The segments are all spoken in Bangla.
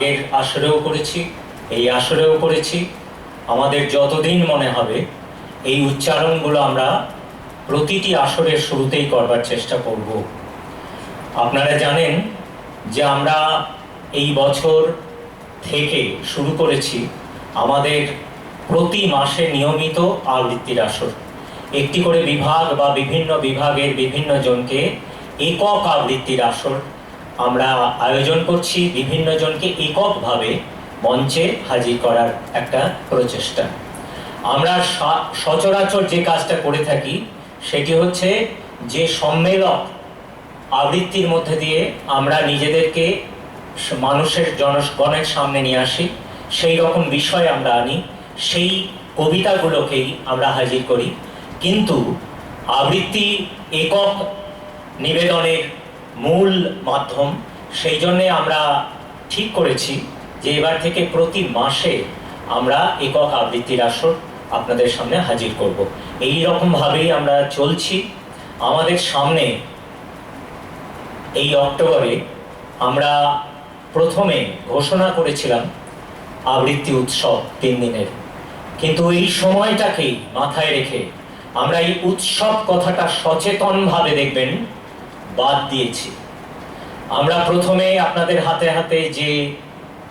এর আসরেও করেছি, এই আসরেও করেছি। আমাদের যতদিন মনে হবে, এই উচ্চারণগুলো আমরা প্রতিটি আসরের শুরুতেই করবার চেষ্টা করব। আপনারা জানেন যে আমরা এই বছর থেকে শুরু করেছি আমাদের প্রতি মাসে নিয়মিত আবৃত্তির আসর। একটি করে বিভাগ বা বিভিন্ন বিভাগের বিভিন্ন জনকে একক আবৃত্তির আসর আমরা আয়োজন করছি বিভিন্ন জনকে এককভাবে মঞ্চে হাজির করার একটা প্রচেষ্টা। আমরা সচরাচর যে কাজটা করে থাকি, সেটি হচ্ছে যে সম্মেলক আবৃত্তির মধ্যে দিয়ে আমরা নিজেদেরকে মানুষের জনগণের সামনে নিয়ে আসি। সেই রকম বিষয় আমরা আনি, সেই কবিতাগুলোকেই আমরা হাজির করি। কিন্তু আবৃত্তি একক নিবেদনের মূল মাধ্যম। সেই জন্যে আমরা ঠিক করেছি যে এবার থেকে প্রতি মাসে আমরা একক আবৃত্তির আসর আপনাদের সামনে হাজির করব। এই রকমভাবেই আমরা চলছি। আমাদের সামনে এই অক্টোবরে আমরা প্রথমে ঘোষণা করেছিলাম আবৃত্তি উৎসব তিন দিনের। কিন্তু এই সময়টাকেই মাথায় রেখে আমরা এই উৎসব কথাটা সচেতনভাবে দেখবেন। বাদ দিয়েছি। আমরা প্রথমে আপনাদের হাতে হাতে যে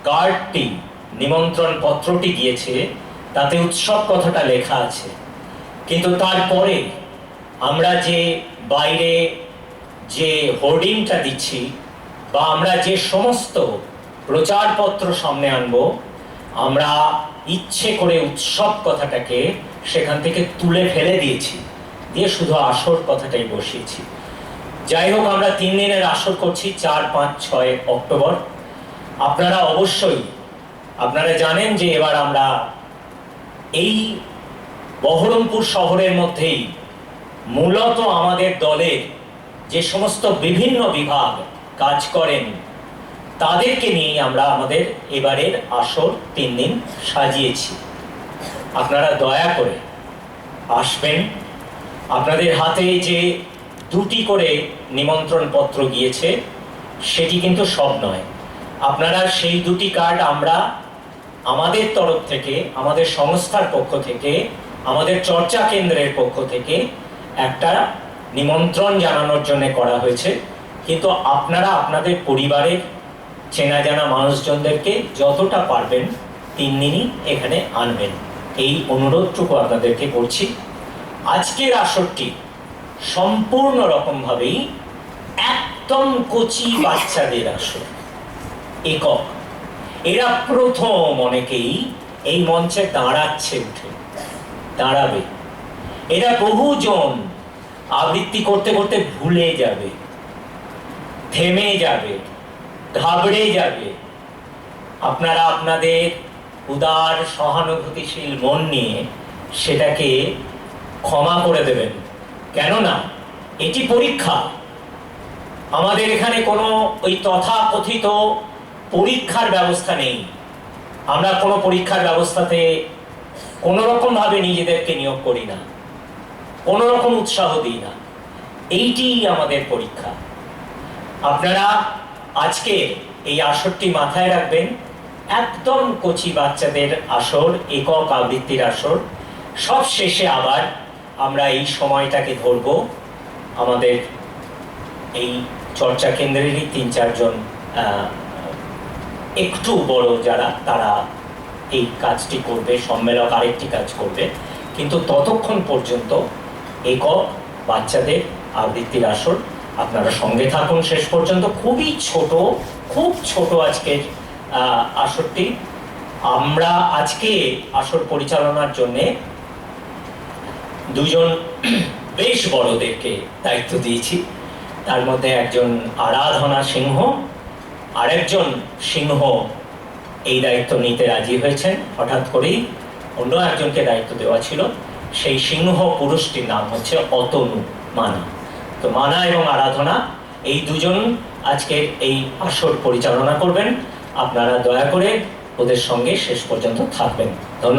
কার্ডটি নিমন্ত্রণ পত্রটি গিয়েছে তাতে উৎসব কথাটা লেখা আছে। কিন্তু তারপরে আমরা যে বাইরে যে হোর্ডিংটা দিচ্ছি বা আমরা যে সমস্ত প্রচারপত্র সামনে আনব, আমরা ইচ্ছে করে উৎসব কথাটাকে সেখান থেকে তুলে ফেলে দিয়েছি। দিয়ে শুধু আসর কথাটাই বসিয়েছি। যাই হোক আমরা তিন দিনের আসর করছি, চার, পাঁচ, ছয় অক্টোবর। আপনারা অবশ্যই, আপনারা জানেন যে এবার আমরা এই বহরমপুর শহরের মধ্যেই মূলত আমাদের দলের যে সমস্ত বিভিন্ন বিভাগ কাজ করেন, তাদেরকে নিয়ে আমরা আমাদের এবারের আসর তিন দিন সাজিয়েছি। আপনারা দয়া করে আসবেন। আপনাদের হাতে যে দুটি করে নিমন্ত্রণ পত্র গিয়েছে, সেটি কিন্তু সব নয়। আপনারা সেই দুটি কার্ড আমরা আমাদের তরফ থেকে, আমাদের সংস্থার পক্ষ থেকে, আমাদের চর্চা কেন্দ্রের পক্ষ থেকে একটা নিমন্ত্রণ জানানোর জন্য করা হয়েছে। কিন্তু আপনারা আপনাদের পরিবারের চেনা জানা মানুষজনদেরকে যতটা পারবেন তিন দিনই এখানে আনবেন। এই অনুরোধটুকু আপনাদেরকে করছি। আজকের আসরটি সম্পূর্ণ রকমভাবেই একদম কচি বাচ্চাদের আসর একক। এরা প্রথম অনেকেই এই মঞ্চে দাঁড়াচ্ছে উঠে। দাঁড়াবে। এরা বহুজন আবৃত্তি করতে করতে ভুলে যাবে। থেমে যাবে। ঘাবড়ে যাবে। আপনারা আপনাদের উদার, সহানুভূতিশীল মন নিয়ে সেটাকে ক্ষমা করে দেবেন। কেননা এটি পরীক্ষা। আমাদের এখানে কোনো ওই তথাকথিত পরীক্ষার ব্যবস্থা নেই। আমরা কোনো পরীক্ষার ব্যবস্থাতে কোনো রকম ভাবে নিজেদেরকে নিয়োগ করি না। কোনো রকম উৎসাহ দিই না। এইটিই আমাদের পরীক্ষা। আপনারা আজকে এই আসরটি মাথায় রাখবেন। একদম কচি বাচ্চাদের আসর, একক আবৃত্তির আসর। সব শেষে আবার আমরা এই সময়টাকে ধরব আমাদের এই চর্চা কেন্দ্রেরই তিন চারজন একটু বড় যারা, তারা এই কাজটি করবে, সম্মেলক আরেকটি কাজ করবে। কিন্তু ততক্ষণ পর্যন্ত একক বাচ্চাদের আবৃত্তির আসর আপনারা সঙ্গে থাকুন। শেষ পর্যন্ত খুবই ছোট, খুব ছোট আজকের আসরটি। আমরা আজকে আসর পরিচালনার জন্যে দুজন বেশ বড়দেরকে দায়িত্ব দিয়েছি। তার মধ্যে একজন আরাধনা সিংহ, আরেকজন সিংহ এই দায়িত্ব নিতে রাজি হয়েছেন, হঠাৎ করেই অন্য একজনকে দায়িত্ব দেওয়া ছিল। সেই সিংহ পুরুষটির নাম হচ্ছে অতনু মানা। তো মানা এবং আরাধনা এই দুজন আজকে এই আসর পরিচালনা করবেন। আপনারা দয়া করে ওদের সঙ্গে শেষ পর্যন্ত থাকবেন। ধন্যবাদ।